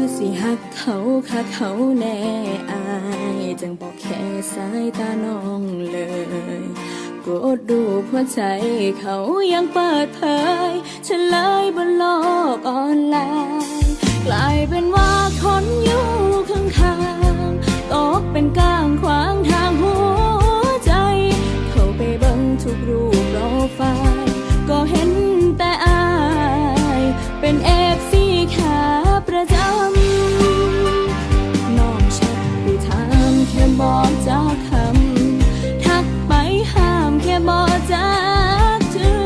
ือสิหักเขาคักเขาแน่อายจังบอกแค่สายตาน้องเลยกดดูหัวใจเขายังเปิดเผยเลยบนโลกออนไลน์กลายเป็น จากคำทักไปห้ามแค่บอกจากเธอ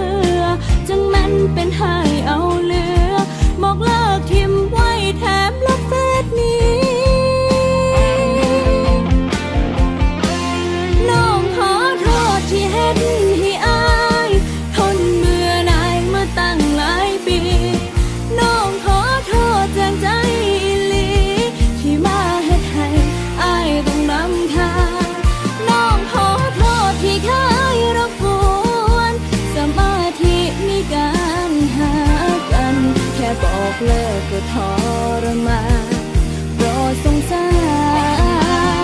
จังมันเป็นให้เอาเลือบอกเลิกทิมไว้แถมลบเฟซนี้น้องขอโทษที่เห็นให้อายทนเมื่อนายมาตั้งหลายปีน้องขอโทษจากใจอีหลีที่มาเฮ็ดให้อายต้องนำทาง เลิกก็ทรมานโปรดสงสา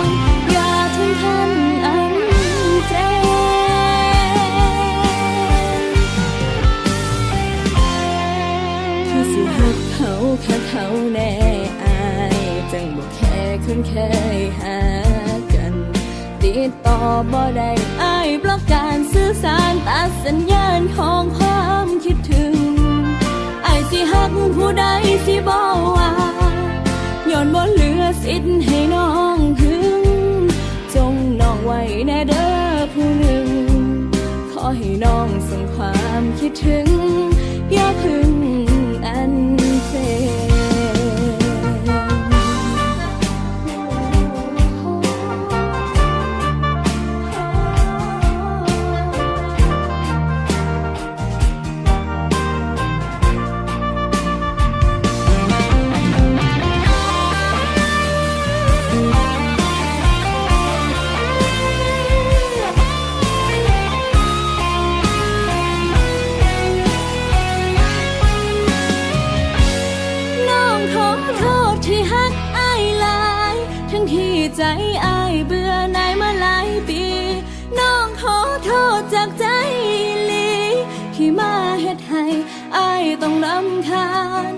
รอย่าถึงขั้นอันเฟรคือสิหักเขาแค่เขาแน่อายจังบอกแค่คุ้นเคยหากัน ติดต่อบ่ได้อายบล็อกการสื่อสารตัดสัญญาณของความคิดถึงายสิหักผู้ใดสิบอกว่าย้อนบ่เหลือสิทธิ์ให้น้องถึง จงน้องไว้แน่เด้อผู้หนึ่ง ขอให้น้องส่งความคิดถึง อย่าพึ่ง ใจอายเบื่อนายมาหลายปี น้องขอโทษจากใจลีที่มาเฮ็ดให้อายต้องรำคาญ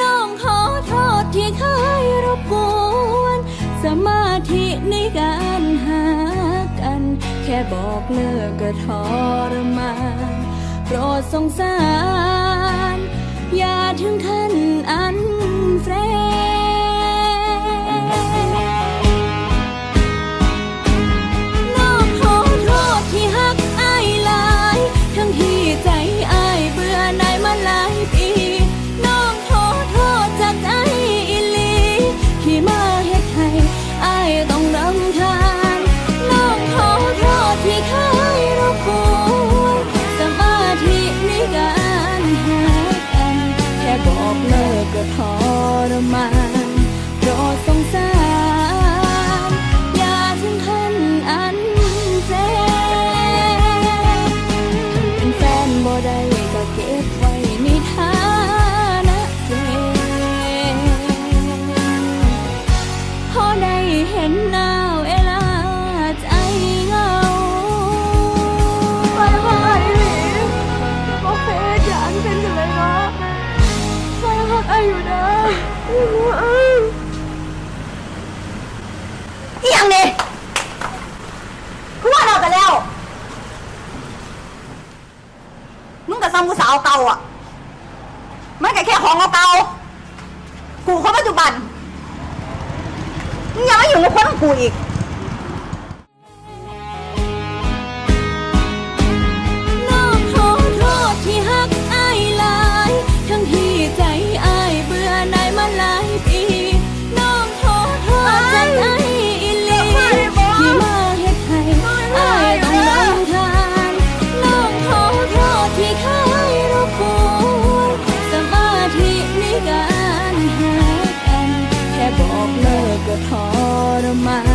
น้องขอโทษที่เคยรบกวน สมาธิในการหากัน แค่บอกเลิกก็ทรมานโปรดสงสาร อย่าถึงขั้นอันเฟร บ่ได้ก็เก็บไว้ในฐานะเฟรพอได้เห็นหน้าเวลาใจเหงาไปไปโอเคอย่าอันเป็นกันเลยเนาะไปพักไออยู่นะเออ อีหยังนี่กูว่าเรากันแล้ว มึง กับซ้ำกูสาวเก่าอะมันก็แค่ของเก่ากูคนปัจจุบันมึงยังไม่อยู่ในคนของกูอีก más.